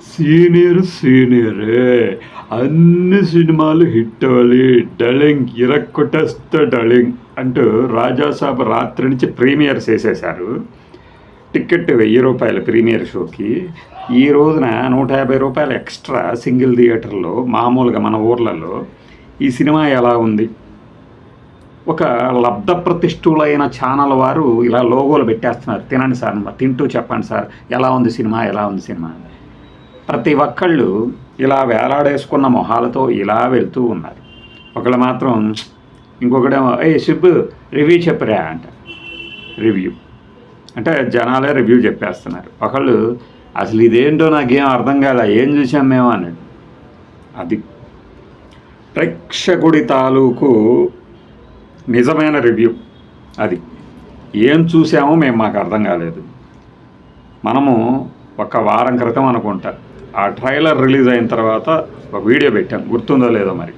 Senior సీనియరే. అన్ని సినిమాలు hit అవ్వాలి. డలింగ్ ఇరక్కుటస్త డలింగ్ అంటూ రాజాసాబ్ రాత్రి నుంచి ప్రీమియర్స్ వేసేశారు. టికెట్ వెయ్యి రూపాయల ప్రీమియర్ షోకి. ఈ రోజున నూట యాభై రూపాయలు ఎక్స్ట్రా సింగిల్ థియేటర్లో మామూలుగా మన ఊర్లలో. ఈ సినిమా ఎలా ఉంది? ఒక లబ్ధ ప్రతిష్ఠులైన ఛానల్ వారు ఇలా లోగోలు పెట్టేస్తున్నారు. తినండి సార్ తింటూ చెప్పండి సార్. ఎలా ఉంది సినిమా? ఎలా ఉంది సినిమా? అని. ప్రతి ఒక్కళ్ళు ఇలా వేలాడేసుకున్న మొహాలతో ఇలా వెళ్తూ ఉన్నారు. ఒకళ్ళు మాత్రం ఇంకొకడేమో ఏ సిబ్బు రివ్యూ చెప్పరా అంట. రివ్యూ. అంటే జనాలే రివ్యూ చెప్పేస్తున్నారు. ఒకళ్ళు అసలు ఇదేంటో నాకేం అర్థం కాలే ఏం చూసాం మేము అన్నాడు. అది. ప్రేక్షకుడి తాలూకు నిజమైన రివ్యూ. అది. ఏం చూసామో మేము మాకు అర్థం కాలేదు. మనము ఒక వారం క్రితం అనుకుంటాం. ఆ ట్రైలర్ రిలీజ్ అయిన తర్వాత ఒక వీడియో పెట్టాం గుర్తుందో లేదో మరి.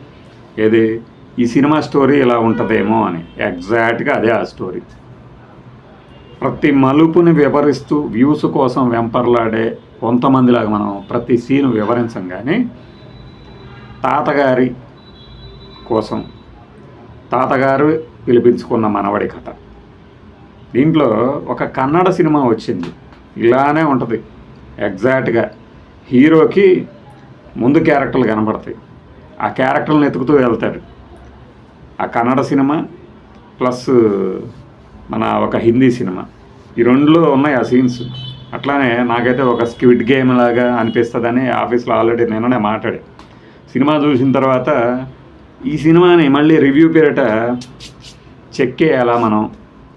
ఏది? ఈ సినిమా స్టోరీ ఇలా ఉంటుందేమో అని. ఎగ్జాక్ట్గా అదే ఆ స్టోరీ. ప్రతి మలుపుని వివరిస్తూ వ్యూస్ కోసం వెంపర్లాడే కొంతమందిలాగా మనం ప్రతి సీను వివరించం కానీ తాతగారి కోసం తాతగారు పిలిపించుకున్న మనవడి కథ. దీంట్లో ఒక కన్నడ సినిమా వచ్చింది. ఇలానే ఉంటుంది. ఎగ్జాక్ట్గా హీరోకి ముందు క్యారెక్టర్లు కనబడతాయి. ఆ క్యారెక్టర్లను ఎతుకుతూ వెళ్తారు ఆ కన్నడ సినిమా ప్లస్ మన ఒక హిందీ సినిమా. ఈ రెండులో ఉన్నాయి ఆ సీన్స్. అట్లానే నాకైతే ఒక స్క్విడ్ గేమ్ లాగా అనిపిస్తుందని ఆఫీస్లో ఆల్రెడీ నిన్ననే మాట్లాడే. సినిమా చూసిన తర్వాత ఈ సినిమాని మళ్ళీ రివ్యూ పేరిట చెక్ చేయాలా మనం?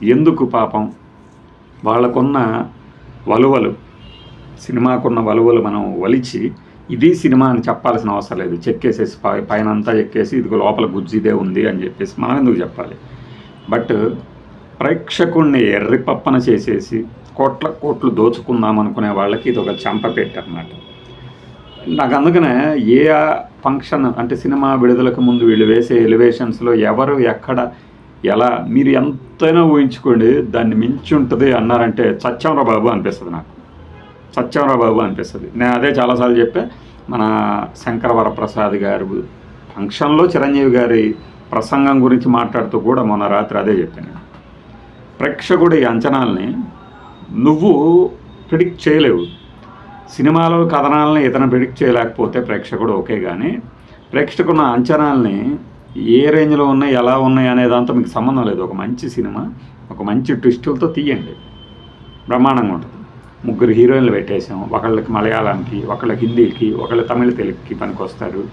ఎందుకు పాపం? వాళ్ళకున్న వలువలు సినిమాకున్న వలువలు మనం వలిచి ఇది సినిమా అని చెప్పాల్సిన అవసరం లేదు. చెక్కేసేసి పైన అంతా చెక్కేసి ఇదిగో లోపల గుజ్జిదే ఉంది అని చెప్పేసి మనం ఎందుకు చెప్పాలి? బట్ ప్రేక్షకుణ్ణి ఎర్రిపప్పన చేసేసి కోట్ల కోట్లు దోచుకుందాం అనుకునే వాళ్ళకి ఇది ఒక చెంపపెట్టు పెట్టనమాట నాకు అందుకనే ఏ ఫంక్షన్ అంటే సినిమా విడుదలకు ముందు వీళ్ళు వేసే ఎలివేషన్స్లో ఎవరు ఎక్కడ ఎలా మీరు ఎంతైనా ఊహించుకోండి దాన్ని మించి ఉంటుంది అన్నారంటే సత్యంరా బాబు అనిపిస్తుంది నాకు. సత్యంరా బాబు అనిపిస్తుంది. నేను అదే చాలాసార్లు చెప్పా మన శంకర వరప్రసాద్ గారు ఫంక్షన్లో చిరంజీవి గారి ప్రసంగం గురించి మాట్లాడుతూ కూడా మొన్న రాత్రి అదే చెప్పాను ప్రేక్షకుడి అంచనాల్ని నువ్వు ప్రిడిక్ట్ చేయలేవు. సినిమాలో కథనాలని ఇతను ప్రిడిక్ట్ చేయలేకపోతే ప్రేక్షకుడు ఓకే కానీ ప్రేక్షకున్న అంచనాల్ని ఏ రేంజ్లో ఉన్నాయి ఎలా ఉన్నాయి అనే దాంతో మీకు సంబంధం లేదు. ఒక మంచి సినిమా ఒక మంచి ట్విస్టులతో తీయండి. బ్రహ్మాండంగా ఉంటుంది. ముగ్గురు హీరోయిన్లు పెట్టేశాం. ఒకళ్ళకి మలయాళంకి ఒకళ్ళకి హిందీకి ఒకళ్ళు తమిళ తెలుగుకి పనికొస్తారు.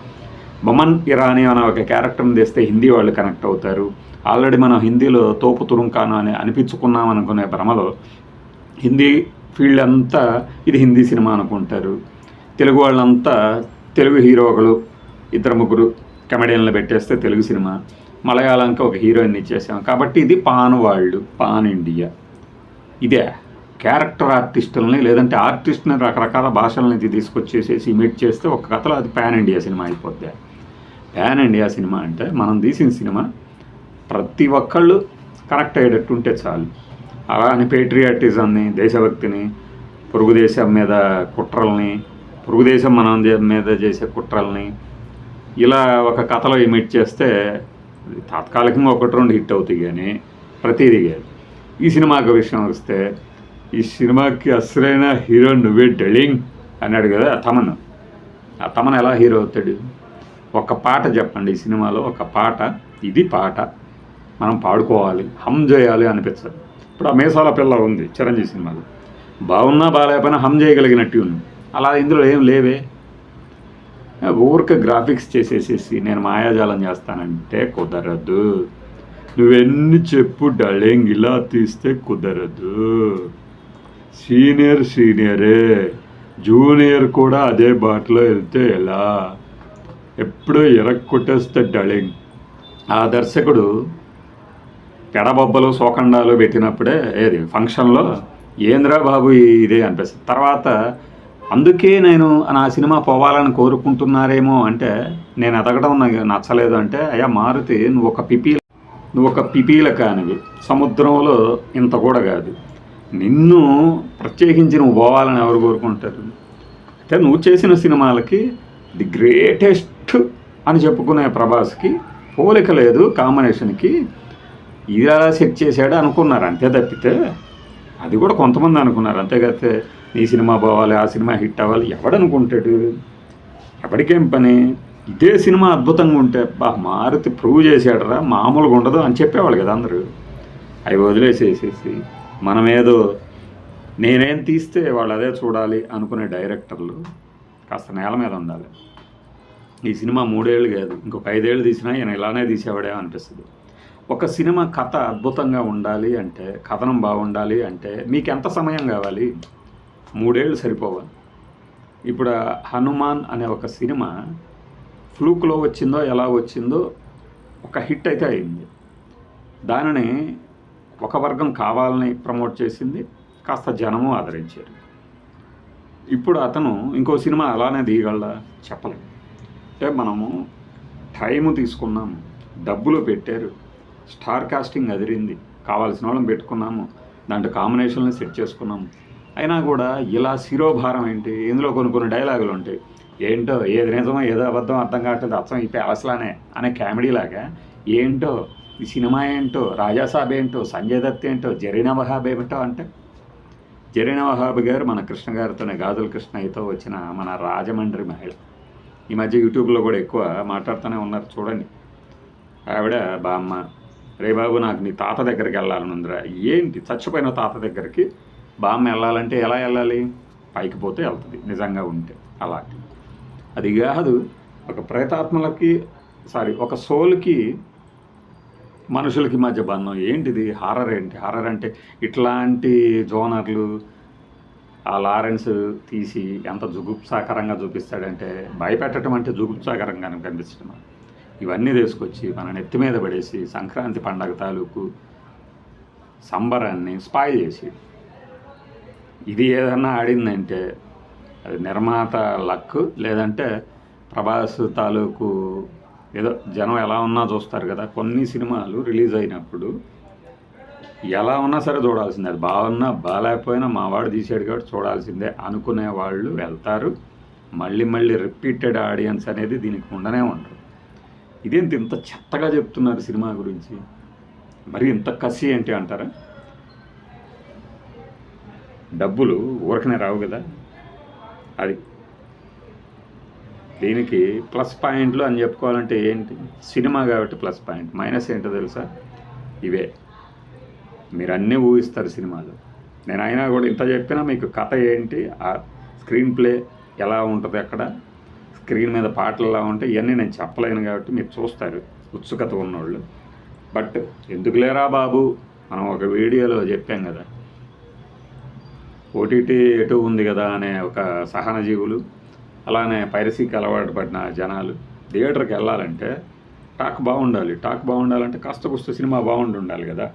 బొమన్ ఇరానీ అనే ఒక క్యారెక్టర్ని తెస్తే హిందీ వాళ్ళు కనెక్ట్ అవుతారు. ఆల్రెడీ మనం హిందీలో తోపు తురుంకాను అని అనిపించుకున్నాం అనుకునే భ్రమలో హిందీ ఫీల్డ్ అంతా ఇది హిందీ సినిమా అనుకుంటారు. తెలుగు వాళ్ళంతా తెలుగు హీరో ఒకరు ఇద్దరు ముగ్గురు కమెడియన్లు పెట్టేస్తే తెలుగు సినిమా. మలయాళంకి ఒక హీరోయిన్ ఇచ్చేసాం. కాబట్టి ఇది పాన్ వాళ్ళు పాన్ ఇండియా. ఇదే. క్యారెక్టర్ ఆర్టిస్టులని లేదంటే ఆర్టిస్ట్ని రకరకాల భాషల నుంచి తీసుకొచ్చేసేసి ఇమిట్ చేస్తే ఒక కథలో అది ప్యాన్ ఇండియా సినిమా అయిపోద్ది. ప్యాన్ ఇండియా సినిమా అంటే మనం తీసిన సినిమా ప్రతి ఒక్కళ్ళు కనెక్ట్ అయ్యేటట్టు ఉంటే చాలు. అలా అని పేట్రియాటిజంని దేశభక్తిని పొరుగు దేశం మీద కుట్రల్ని పొరుగు దేశం మనం మీద చేసే కుట్రల్ని ఇలా ఒక కథలో ఇమిట్ చేస్తే తాత్కాలికంగా ఒకటి రెండు హిట్ అవుతాయి కానీ ప్రతిదీ కాదు. ఈ సినిమాకి విషయం వస్తే ఈ సినిమాకి అసలైన హీరో నువ్వే డెలింగ్ అన్నాడు కదా తమన్. ఆ తమన్ ఎలా హీరో అవుతాడు? ఒక పాట చెప్పండి ఈ సినిమాలో ఒక పాట ఇది పాట. మనం పాడుకోవాలి హమ్ చేయాలి అనిపించదు ఇప్పుడు ఆ మేసాల పిల్ల ఉంది చిరంజీవి సినిమాలో. బాగున్నా బాగాలేకపోయినా హమ్ చేయగలిగినట్టు ఉంది అలా ఇందులో ఏం లేవే. ఊరికే గ్రాఫిక్స్ చేసేసేసి నేను మాయాజాలం చేస్తానంటే కుదరదు. నువ్వెన్ని చెప్పు డలింగ్ ఇలా తీస్తే కుదరదు. సీనియర్ సీనియరే. జూనియర్ కూడా అదే బాటలో వెళ్తే ఎలా? ఎప్పుడో ఎరక్కొట్టేస్తే డళింగ్ ఆ దర్శకుడు పెడబొబ్బలు సోకండాలు పెట్టినప్పుడే ఏది ఫంక్షన్లో ఏంద్రా బాబు ఇదే అనిపిస్తుంది. తర్వాత అందుకే నేను నా సినిమా పోవాలని కోరుకుంటున్నారేమో అంటే నేను ఎదగడం నాకు నచ్చలేదు అంటే అయ్యా మారుతి నువ్వు ఒక పిపీల నువ్వు ఒక పిపీల కానివి. సముద్రంలో ఇంత కూడా కాదు. నిన్ను ప్రత్యేకించి నువ్వు పోవాలని ఎవరు కోరుకుంటారు? అంటే నువ్వు చేసిన సినిమాలకి ది గ్రేటెస్ట్ అని చెప్పుకునే ప్రభాస్కి పోలిక లేదు కాంబినేషన్కి. ఇలా సెట్ చేశాడు అనుకున్నారు అంతే తప్పితే అది కూడా కొంతమంది అనుకున్నారు. అంతేకాతే నీ సినిమా పోవాలి ఆ సినిమా హిట్ అవ్వాలి ఎవడనుకుంటాడు? ఎవరికేం పని? ఇదే సినిమా అద్భుతంగా ఉంటే బా మారుతి ప్రూవ్ చేశాడరా మామూలుగా ఉండదు అని చెప్పేవాళ్ళు కదా అందరూ. అవి వదిలేసేసేసి. మనమేదో నేనేం తీస్తే వాళ్ళు అదే చూడాలి అనుకునే డైరెక్టర్లు కాస్త నేల మీద ఉండాలి. ఈ సినిమా మూడేళ్ళు కాదు ఇంకొక ఐదేళ్ళు తీసినా ఈయన ఇలానే తీసేవాడే అనిపిస్తుంది. ఒక సినిమా కథ అద్భుతంగా ఉండాలి అంటే కథనం బాగుండాలి అంటే మీకు ఎంత సమయం కావాలి? మూడేళ్ళు సరిపోవాలి. ఇప్పుడు హనుమాన్ అనే ఒక సినిమా ఫ్లూక్లో వచ్చిందో ఎలా వచ్చిందో ఒక హిట్ అయితే అయింది. దానిని ఒక వర్గం కావాలని ప్రమోట్ చేసింది కాస్త జనము ఆదరించారు. ఇప్పుడు అతను ఇంకో సినిమా అలానే తీయగలరా చెప్పలేము అంటే మనము టైము తీసుకున్నాము డబ్బులు పెట్టారు స్టార్ కాస్టింగ్ అదిరింది కావాల్సిన వాళ్ళని పెట్టుకున్నాము దాంట్లో కాంబినేషన్లు సెట్ చేసుకున్నాము. అయినా కూడా ఇలా శిరోభారం ఏంటి? ఇందులో కొన్ని కొన్ని డైలాగులు ఉంటాయి. ఏంటో ఏది నిజమో ఏదో అబద్ధం అర్థం కావట్లేదు అర్థం అయిపోయి అసలానే అనే కామెడీ లాగా ఏంటో ఈ సినిమా ఏంటో రాజాసాబ్ ఏంటో సంజయ్ దత్ ఏంటో జరీనా వహాబ్ ఏమిటో అంటే జరీనా వహాబ్ గారు మన కృష్ణ గారితోనే గాజుల కృష్ణయ్యతో వచ్చిన మన రాజమండ్రి మహిళ. ఈ మధ్య యూట్యూబ్లో కూడా ఎక్కువ మాట్లాడుతూనే ఉన్నారు చూడండి. ఆవిడ బామ్మ రే బాబు నాకు నీ తాత దగ్గరికి వెళ్ళాలని ఉందిరా. ఏంటి చచ్చిపోయిన తాత దగ్గరికి బామ్మ వెళ్ళాలంటే ఎలా వెళ్ళాలి? పైకి పోతే వెళ్తుంది నిజంగా ఉంటే. అలాంటి అది కాదు ఒక ప్రేతాత్మలకి సారీ ఒక సోల్కి మనుషులకి మధ్య బంధం. ఏంటిది? హారర్ ఏంటి? హారర్ అంటే ఇట్లాంటి జోనర్లు ఆ లారెన్స్ తీసి ఎంత జుగుప్సాకరంగా చూపిస్తాడంటే భయపెట్టడం అంటే జుగుప్సాకరంగా కనిపించడం ఇవన్నీ తీసుకొచ్చి మన నెత్తి మీద పడేసి సంక్రాంతి పండగ తాలూకు సంబరాన్ని స్పాయ్ చేసి ఇది ఏదన్నా ఆడిందంటే అది నిర్మాత లక్ లేదంటే ప్రభాస్ తాలూకు ఏదో జనం ఎలా ఉన్నా చూస్తారు కదా. కొన్ని సినిమాలు రిలీజ్ అయినప్పుడు ఎలా ఉన్నా సరే చూడాల్సిందే. అది బాగున్నా బాగాలేకపోయినా మావాడు తీసాడు కాబట్టి చూడాల్సిందే అనుకునే వాళ్ళు వెళ్తారు. మళ్ళీ మళ్ళీ రిపీటెడ్ ఆడియన్స్ అనేది దీనికి ఉండనే ఉండరు. ఇదేంటి ఇంత చెత్తగా చెప్తున్నారు సినిమా గురించి? మరి ఇంత కసి ఏంటి అంటారా? డబ్బులు ఊరకనే రావు కదా. అది దీనికి ప్లస్ పాయింట్లు అని చెప్పుకోవాలంటే ఏంటి? సినిమా కాబట్టి ప్లస్ పాయింట్. మైనస్ ఏంటో తెలుసా? ఇవే. మీరు అన్నీ ఊహిస్తారు సినిమాలు. నేను అయినా కూడా ఇంత చెప్పినా మీకు కథ ఏంటి? ఆ స్క్రీన్ ప్లే ఎలా ఉంటుంది అక్కడ? స్క్రీన్ మీద పాటలు ఎలా ఉంటాయి? ఇవన్నీ నేను చెప్పలేను కాబట్టి మీరు చూస్తారు. ఉత్సుకత ఉన్నోళ్ళు. బట్ ఎందుకు లేరా బాబు? మనం ఒక వీడియోలో చెప్పాం కదా. ఓటీటీ ఎటు ఉంది కదా అనే ఒక సహనజీవులు అలానే పైరసీకి అలవాటు పడిన జనాలు థియేటర్కి వెళ్ళాలంటే టాక్ బాగుండాలి. టాక్ బాగుండాలంటే కాస్త కుస్త సినిమా బాగుండి ఉండాలి కదా.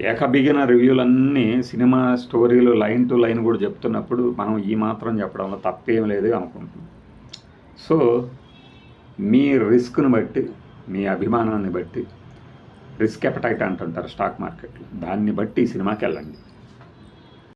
ఏకబిగిన రివ్యూలన్నీ సినిమా స్టోరీలు లైన్ టు లైన్ కూడా చెప్తున్నప్పుడు మనం ఈ మాత్రం చెప్పడంలో తప్పేం లేదు అనుకుంటున్నాం. సో మీ రిస్క్ను బట్టి మీ అభిమానాన్ని బట్టి రిస్క్ ఎపటైట్ అంటుంటారు స్టాక్ మార్కెట్లో. దాన్ని బట్టి ఈ సినిమాకి వెళ్ళండి